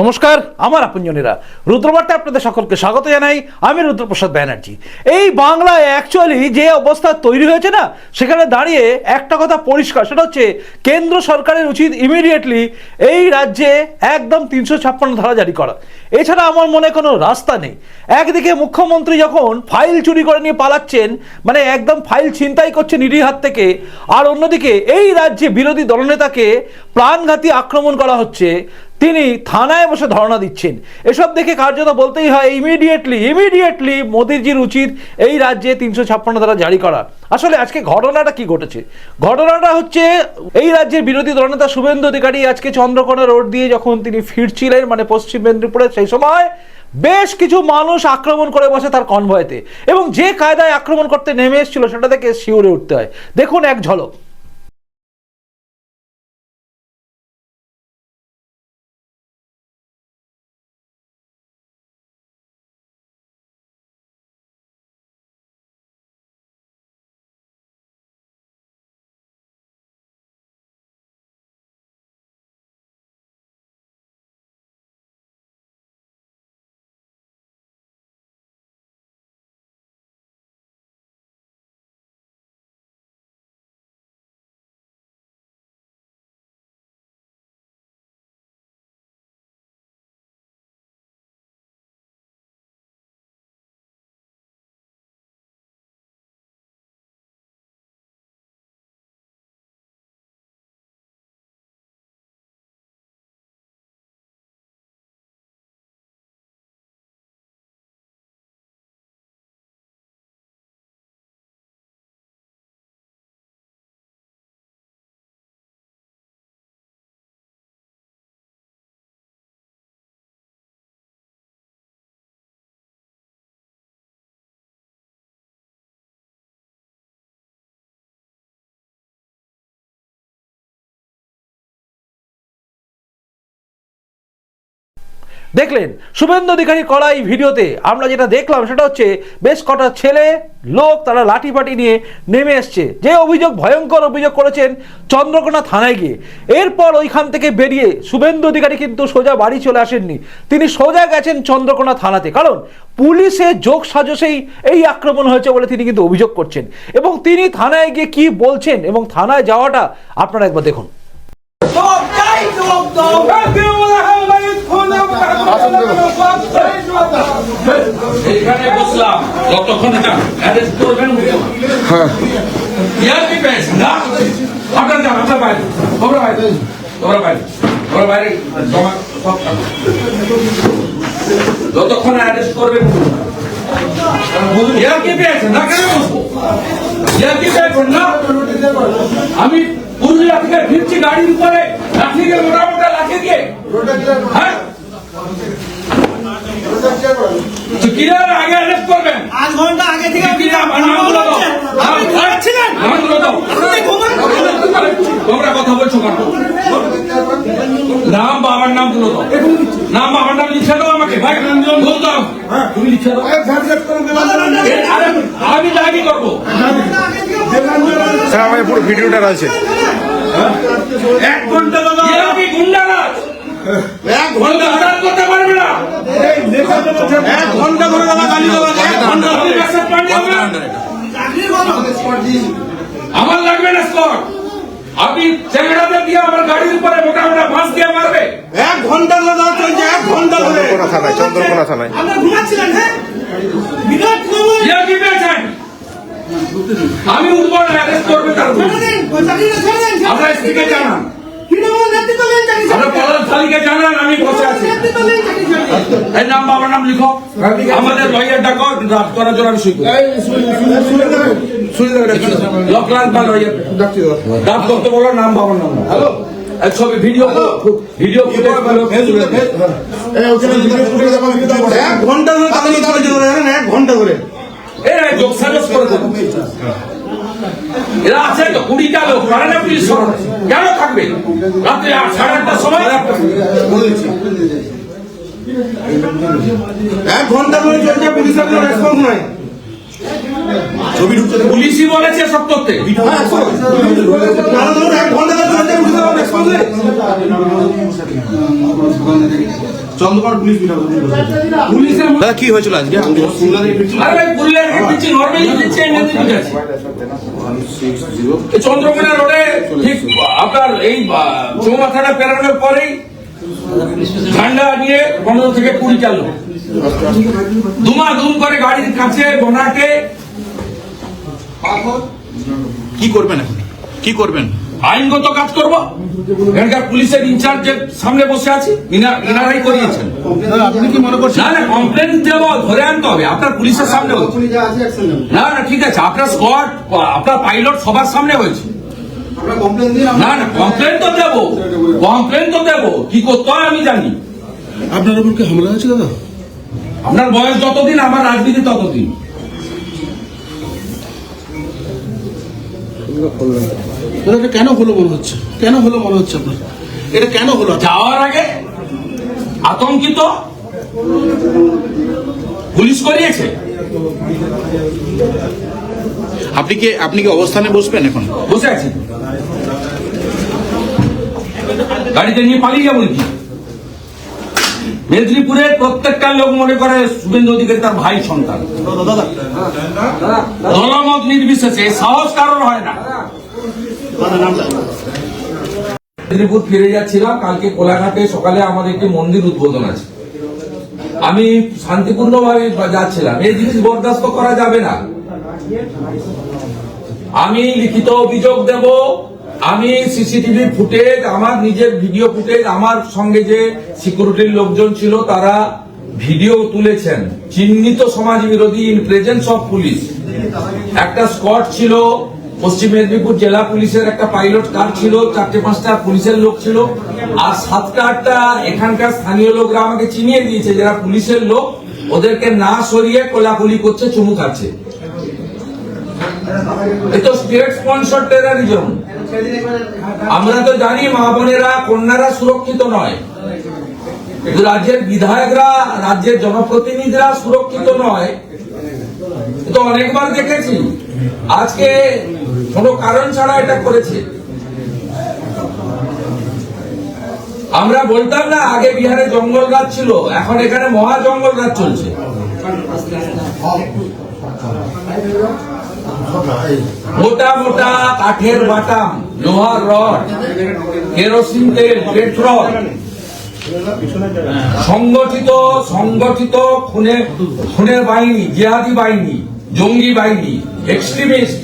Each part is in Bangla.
নমস্কার, আমার আপনজনেরা। রুদ্রবার্তা আপনাদের সকলকে স্বাগত জানাই। আমি রুদ্রপ্রসাদ ব্যানার্জি। এই বাংলায় অ্যাকচুয়ালি যে অবস্থা তৈরি হয়েছে না, সেখানে দাঁড়িয়ে একটা কথা পরিষ্কার, সেটা হচ্ছে কেন্দ্র সরকারের উচিত ইমিডিয়েটলি এই রাজ্যে একদম তিনশো ছাপ্পান্ন ধারা জারি করা। এছাড়া আমার মনে কোনো রাস্তা নেই। একদিকে মুখ্যমন্ত্রী যখন ফাইল চুরি করে নিয়ে পালাচ্ছেন মানে একদম ফাইল ছিনতাই করছে নিরীহ হাত থেকে, আর অন্যদিকে এই রাজ্যে বিরোধী দলনেতাকে প্রাণঘাতী আক্রমণ করা হচ্ছে তিনি থানায় বসে ধর্ণা দিচ্ছেন। এসব দেখে কার্যত বলতেই হয় ইমিডিয়েটলি ইমিডিয়েটলি মোদিজির উচিত এই রাজ্যে তিনশো ছাপ্পান্ন ধারা জারি করা। আসলে আজকে ঘটনাটা কি ঘটেছে? ঘটনাটা হচ্ছে, এই রাজ্যের বিরোধী দলনেতা শুভেন্দু অধিকারী আজকে চন্দ্রকোনা রোড দিয়ে যখন তিনি ফিরছিলেন মানে পশ্চিম মেদিনীপুরে, সেই সময় বেশ কিছু মানুষ আক্রমণ করে বসে তার কনভয়েতে। এবং যে কায়দায় আক্রমণ করতে নেমে এসেছিল, সেটা থেকে শিউরে উঠতে হয়। দেখুন এক ঝলক। দেখলেন শুভেন্দু অধিকারী করা এই ভিডিওতে আমরা যেটা দেখলাম সেটা হচ্ছে বেশ কটা ছেলে লোক তারা লাঠি ফাটি নিয়ে নেমে এসছে। যে অভিযোগ ভয়ঙ্কর অভিযোগ করেছেন চন্দ্রকোনা থানায় গিয়ে। এরপর ওইখান থেকে বেরিয়ে শুভেন্দু অধিকারী কিন্তু সোজা বাড়ি চলে আসেননি। তিনি সোজা গেছেন চন্দ্রকোনা থানাতে। কারণ পুলিশের যোগ সাজসেই এই আক্রমণ হয়েছে বলে তিনি কিন্তু অভিযোগ করছেন। এবং তিনি থানায় গিয়ে কি বলছেন এবং থানায় যাওয়াটা আপনারা একবার দেখুন জবাব চাই জবাব দাও এখানে বসলাম। যতক্ষণ অ্যারেস্ট করবেন ইয়ার কি পেয়েছ না? আপনার যান আপনার বাইরে। তোমরা বাইরে। তোমরা বাইরে। তোমরা বাইরে জমা সব যতক্ষণ অ্যারেস্ট করবেন ইয়ার কি পেয়েছেন না কেন বসবো? ইয়ার কি না? আমি পুরুলিয়া থেকে ফিরছি গাড়ির উপরে। লাঠি দিয়ে মোটা মোটা লাঠি দিয়ে। হ্যাঁ? কিনার আগে অ্যারেস্ট করবেন? আধ ঘণ্টা আগে থেকে আপনি ঘুমাচ্ছিলেন? তোমরা কথা বলছো কেন? নাম বাবার নামগুলো দাও। নাম বাবার নাম লিখে দাও আমাকে। ভাই বল দাও। তুমি লিখে দাও। আমি দাবি করব? স্যার আমার পুরো ভিডিওটা আছে এক ঘণ্টা দাদা। কি গুন্ডারাজ? এক ঘণ্টা হঠাৎ করতে পারবে না এক ঘণ্টা ধরে দাদা গালি দেওয়া এক ঘণ্টা আমি মেসেজ পাঠিয়ে দেবেন। চাকরি করো আমার লাগবে না স্কট আপনি চ্যাংড়াতে দিয়ে আমার গাড়ির উপরে মোটা মোটা বাঁশ দিয়ে মারবে। এক ঘণ্টা দাদা চলছে এক ঘণ্টা ধরে। চন্দ্রকোনা থানায় চন্দ্রকোনা থানায়। আপনি ঘুমাচ্ছিলেন হ্যাঁ? বিরাট পেয়েছেন? আমি উঠবো না অ্যারেস্ট করবে তার ছেড়ে দিন ওই চাকরিটা ছেড়ে দিন আমরা স্ত্রীকে জানান তৃণমূল নেতৃত্ব দিন চাকরি ছেড়ে আমরা দিন। পলাশ থালিকে জানান আমি বসে আছি নেতৃত্ব দিন চাকরি ছেড়ে দিন। এই নাম বাবার নাম লিখো। আমাদের লয়ার ডাকো ড্রাফট করার জন্য আমি সই করি। লকলাল বা লয়ার ড্রাফট করতে বলো নাম বাবার নাম। হ্যালো? ছবি ভিডিও ভিডিও এক ঘণ্টা ধরে এক ঘণ্টা ধরে। এরা যোগ সাজস করে দেবো। এরা আছে তো কুড়িটা লোক পারে না পুলিশ কেন থাকবে? রাত্রে সাড়ে আটটার সময়? এক ঘণ্টা ধরে চলছে পুলিশের কোনো রেসপন্স নাই। ছবি ঢুকছে পুলিশই বলেছে সব। করতে হ্যাঁ, এক ঘণ্টা ধরে চলছে, নেই। পুলিশ বিভাগ পুলিশের দাদা কি হয়েছিল আজকে? আরে দিচ্ছি এমনি চন্দ্রকোনা রোডে ঠিক আপনার এই চৌমাথাটা পেরানোর পরেই ঠান্ডা নিয়ে পনেরো থেকে কুড়ি চালু দুমা দুম করে গাড়ির কাছে বোনাকে কি করবেন এখন? কি করবেন? আইনগত কাজ করব? এখানকার পুলিশের ইনচার্জের সামনে বসে আছি। ইনারাই করিয়েছেন। আপনি কি মনে করছেন? না না কমপ্লেন দেবো ধরে আনতে হবে। আপনার পুলিশের সামনে না না ঠিক আছে। আপনার স্কোয়াড আপনার পাইলট সবার সামনে হয়েছে। না না কমপ্লেন তো দেবো। কমপ্লেন তো দেবো। কি করতে হয় আমি জানি। আপনার উপর কি হামলা হয়েছে দাদা? আপনার বয়স যতদিন আমার রাজনীতি ততদিন। এটা কেন হলো মনে হচ্ছে? কেন হলো মনে হচ্ছে আপনার? এটা কেন হলো? যাওয়ার আগে আতঙ্কিত? পুলিশ করিয়েছে? আপনি কি আপনি কি অবস্থানে বসবেন এখন? বসে আছি। গাড়িতে নিয়ে পালিয়ে যাব কি মেদিনীপুরের প্রত্যেকটা লোক মনে করে শুভেন্দু অধিকারী তার ভাই সন্তান। দলমত নির্বিশেষে, সাহস কারণ হয় না। মেদিনীপুর ফিরে যাচ্ছিলাম, কালকে কোলাঘাটে সকালে আমাদের একটি মন্দির উদ্বোধন আছে। আমি শান্তিপূর্ণভাবে যাচ্ছিলাম। এই জিনিস বরদাস্ত করা যাবে না। আমি লিখিত অভিযোগ দেব আমি সিসিটিভি ফুটেজ আমার নিজের ভিডিও ফুটেজ আমার সঙ্গে যে সিকিউরিটির লোকজন ছিল, তারা ভিডিও তুলেছেন। চিহ্নিত সমাজ বিরোধী ইন প্রেজেন্স অফ পুলিশ একটা স্কট ছিল, পশ্চিম মেদিনীপুর জেলা পুলিশের একটা পাইলট কার ছিল, চারটে পাঁচটা পুলিশের লোক ছিল। আর সাতটা আটটা এখানকার স্থানীয় লোকরা আমাকে চিনিয়ে দিয়েছে, যারা পুলিশের লোক, ওদেরকে না সরিয়ে কোলাকুলি করছে, চুমু খাচ্ছে। এ তো স্টেট স্পন্সর টেরারিজম আমরা তো জানি মা বোনেরা, কন্যারা সুরক্ষিত নয়। রাজ্যের বিধায়করা, রাজ্যের জনপ্রতিনিধিরা সুরক্ষিত নয়। তো অনেকবার দেখেছি। আজকে কোনো কারণ ছাড়া এটা করেছে। আমরা বলতাম না, আগে বিহারে জঙ্গল রাজ ছিল, এখন এখানে মহা জঙ্গল রাজ চলছে। মোটা মোটা কাঠের বাটাম, লোহার রড, কেরোসিন তেল, পেট্রোল। সংগঠিত সংগঠিত খুনে, খুনের বাহিনী, জিহাদি বাহিনী, জঙ্গি বাহিনী এক্সট্রিমিস্ট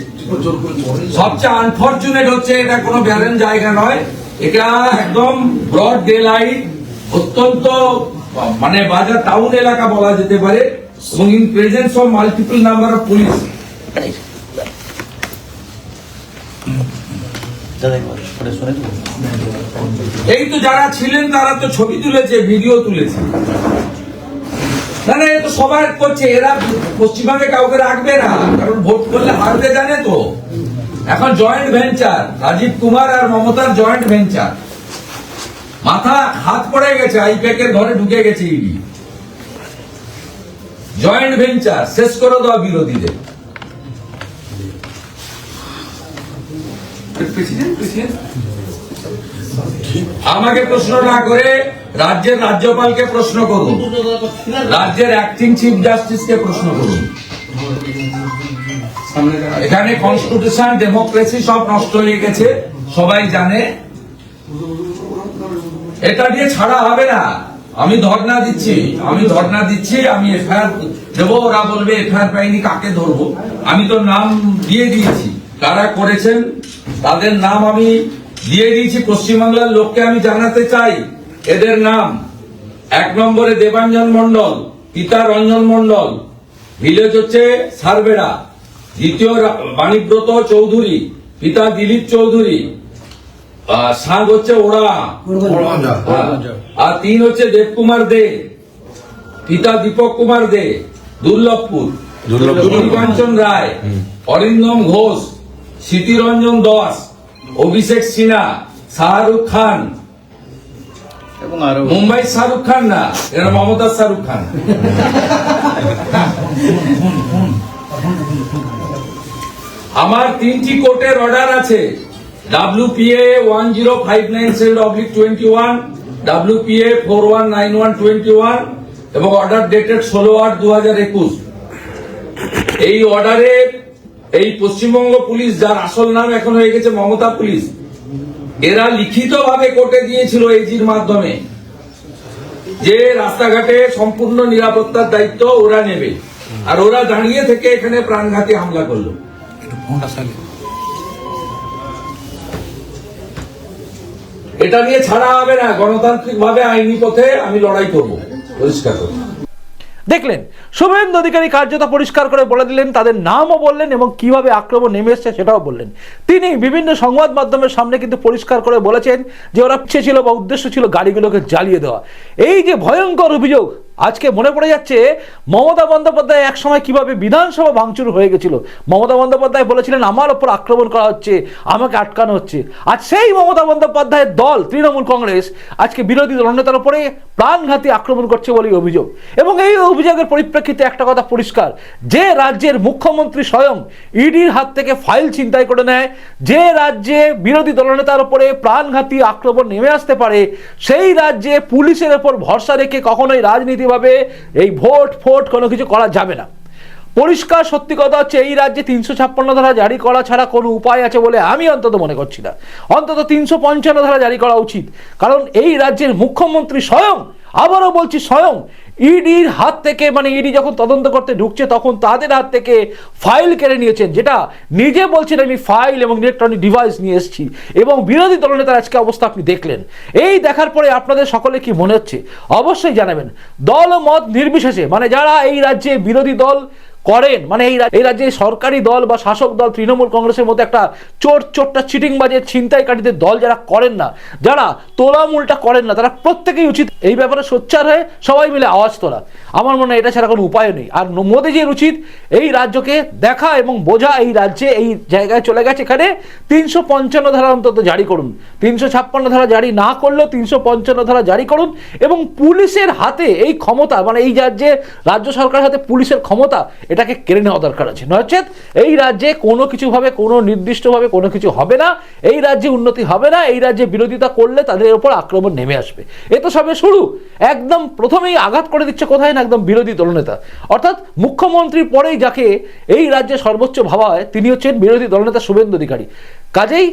সবচেয়ে আনফর্চুনেট হচ্ছে এটা কোনো ব্যালেন্স জায়গা নয়। এটা একদম ব্রড ডে অত্যন্ত মানে বাজার টাউন এলাকা বলা যেতে পারে। এবং in presence of multiple number of police এই তো যারা ছিলেন, তারা তো ছবি তুলেছে, ভিডিও তুলেছে। না না, এ তো সবাই করছে, এরা পশ্চিমবঙ্গে কাউকে রাখবে না, কারণ ভোট করলে হারতে জানে তো। এখন জয়েন্ট ভেঞ্চার রাজীব কুমার আর মমতার জয়েন্ট ভেঞ্চার মাথা হাত পড়ে গেছে, আইপ্যাকের ঘরে ঢুকে গেছে ইডি। জয়েন্ট ভেঞ্চার শেষ করে দেওয়া বিরোধীদের। আমাকে প্রশ্ন না করে রাজ্যের রাজ্যপালকে প্রশ্ন করুন। রাজ্যের অ্যাক্টিং চিফ জাস্টিসকে প্রশ্ন করুন। এখানে কনস্টিটিউশন ডেমোক্রেসি সব নষ্ট হয়ে গেছে, সবাই জানে। এটা দিয়ে ছাড়া হবে না। আমি ধর্ণা দিচ্ছি, আমি ধর্ণা দিচ্ছি, আমি এফআইআর দেবো, ওরা বলবে এফআইআর পাইনি, কাকে ধরবো? আমি তো নাম দিয়ে দিয়েছি। কারা করেছেন? তাদের নাম আমি দিয়ে দিয়েছি পশ্চিমবাংলার লোককে আমি জানাতে চাই। এদের নাম এক নম্বরে দেবাঞ্জন মন্ডল পিতা রঞ্জন মন্ডল ভিলেজ হচ্ছে সারবেড়া। দ্বিতীয় বাণীব্রত চৌধুরী পিতা দিলীপ চৌধুরী। সাগ হচ্ছে ওড়া হ্যাঁ। আর তিন হচ্ছে দেবকুমার দে। পিতা দীপক কুমার দে দুর্লভপুর। কাঞ্চন রায় অরিন্দম ঘোষ স্মৃতিরঞ্জন দাস অভিষেক সিনহা শাহরুখ খান। এবং আরও মুম্বাই শাহরুখ খান না এরা মমতা শাহরুখ খান। আমার তিনটি কোর্টের অর্ডার আছে। WPA one zero five nine seven oblique twenty one WPA four one nine one twenty one এবং অর্ডার ডেটেড ষোলো আট দু হাজার একুশ। এই অর্ডারে এই পশ্চিমবঙ্গ পুলিশ, যার আসল নাম এখন হয়ে গেছে মমতা পুলিশ, এরা লিখিতভাবে কোর্টে দিয়েছিল এজির মাধ্যমে যে রাস্তাঘাটে সম্পূর্ণ নিরাপত্তার দায়িত্ব ওরা নেবে। আর ওরা দাঁড়িয়ে থেকে এখানে প্রাণঘাতী হামলা করল। এটা নিয়ে ছাড়া হবে না। গণতান্ত্রিক ভাবে আইনি পথে আমি লড়াই করব। পরিষ্কার করে দেখলেন শুভেন্দু অধিকারী কার্যতা পরিষ্কার করে বলে দিলেন, তাদের নামও বললেন এবং কীভাবে আক্রমণ নেমে এসছে সেটাও বললেন। তিনি বিভিন্ন সংবাদ মাধ্যমের সামনে কিন্তু পরিষ্কার করে বলেছেন যে ওরা পিছিয়ে ছিল বা উদ্দেশ্য ছিল গাড়িগুলোকে জ্বালিয়ে দেওয়া। এই যে ভয়ঙ্কর অভিযোগ, আজকে মনে পড়ে যাচ্ছে মমতা বন্দ্যোপাধ্যায় একসময় কীভাবে বিধানসভা ভাঙচুর হয়ে গেছিল। মমতা বন্দ্যোপাধ্যায় বলেছিলেন, আমার ওপর আক্রমণ করা হচ্ছে, আমাকে আটকানো হচ্ছে। আর সেই মমতা বন্দ্যোপাধ্যায়ের দল, তৃণমূল কংগ্রেস, আজকে বিরোধী দলনেতার উপরে প্রাণঘাতী আক্রমণ করছে বলেই অভিযোগ। এবং এই অভিযোগের পরিপ্রেক্ষিতে একটা কথা পরিষ্কার। যে রাজ্যের মুখ্যমন্ত্রী স্বয়ং ইডির হাত থেকে ফাইল ছিনতাই করে নেয়, যে রাজ্যে বিরোধী দলনেতার উপরে প্রাণঘাতী আক্রমণ নেমে আসতে পারে, সেই রাজ্যে পুলিশের ওপর ভরসা রেখে কখনোই রাজনীতিভাবে এই ভোট ফোট কোনো কিছু করা যাবে না। পরিষ্কার সত্যি কথা হচ্ছে, এই রাজ্যে তিনশো ছাপ্পান্ন ধারা জারি করা ছাড়া কোনো উপায় আছে বলে আমি অন্তত মনে করছি না। অন্তত তিনশো পঞ্চান্ন ধারা জারি করা উচিত। কারণ এই রাজ্যের মুখ্যমন্ত্রী স্বয়ং, আবারও বলছি স্বয়ং ইডির হাত থেকে মানে ইডি যখন তদন্ত করতে ঢুকছে, তখন তাদের হাত থেকে ফাইল কেড়ে নিয়েছেন, যেটা নিজে বলছেন, আমি ফাইল এবং ইলেকট্রনিক ডিভাইস নিয়ে এসেছি। এবং বিরোধী দলনেতার আজকে অবস্থা আপনি দেখলেন। এই দেখার পরে আপনাদের সকলে কি মনে হচ্ছে? অবশ্যই জানাবেন। দল মত নির্বিশেষে মানে যারা এই রাজ্যে বিরোধী দল করেন। মানে এই এই রাজ্যে সরকারি দল বা শাসক দল, তৃণমূল কংগ্রেসের মতো একটা চোর চোরটা চিটিং বাজে ছিনতাই কাটিতে দল যারা করেন না, যারা তোলামুলটা করেন না, তারা প্রত্যেকেই উচিত এই ব্যাপারে সোচ্চার হয়ে সবাই মিলে আওয়াজ তোলা। আমার মনে হয় এটা ছাড়া কোনো উপায় নেই। আর মোদিজির উচিত এই রাজ্যকে দেখা এবং বোঝা এই রাজ্যে, এই জায়গায় চলে গেছে এখানে তিনশো পঞ্চান্ন ধারা অন্তত জারি করুন। তিনশো ছাপ্পান্ন ধারা জারি না করলেও তিনশো পঞ্চান্ন ধারা জারি করুন এবং পুলিশের হাতে এই ক্ষমতা মানে এই রাজ্যে, রাজ্য সরকারের হাতে পুলিশের ক্ষমতা, এটাকে কেড়ে নেওয়া দরকার আছে। নচেত এই রাজ্যে কোনো কিছুভাবে, কোনো নির্দিষ্টভাবে কোনো কিছু হবে না, এই রাজ্যে উন্নতি হবে না, এই রাজ্যে বিরোধিতা করলে তাদের ওপর আক্রমণ নেমে আসবে। এ তো সবে শুরু। একদম প্রথমেই আঘাত করে দিচ্ছে কোথায় একদম বিরোধী দলনেতা। অর্থাৎ মুখ্যমন্ত্রীর পরেই যাকে এই রাজ্যে সর্বোচ্চ ভাবা হয় তিনি হচ্ছেন বিরোধী দলনেতা শুভেন্দু অধিকারী। কাজেই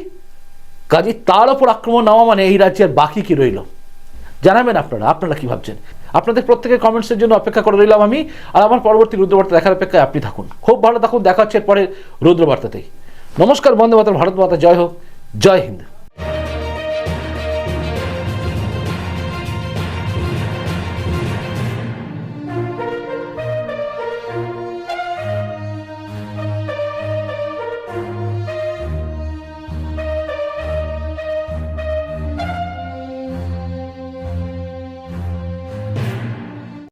কাজেই তার ওপর আক্রমণ নেওয়া মানে এই রাজ্যের বাকি কি রইল? জানাবেন আপনারা আপনারা কি ভাবছেন? আপনাদের প্রত্যেকের কমেন্টসের জন্য অপেক্ষা করে রইলাম আমি, আর আমার পরবর্তী রুদ্রবার্তা দেখার অপেক্ষায় আপনি থাকুন। খুব ভালো থাকুন, দেখা হচ্ছে এরপরে রুদ্রবার্তাতেই। নমস্কার, বন্দে মাতার ভারত মাতা, জয় হোক, জয় হিন্দ।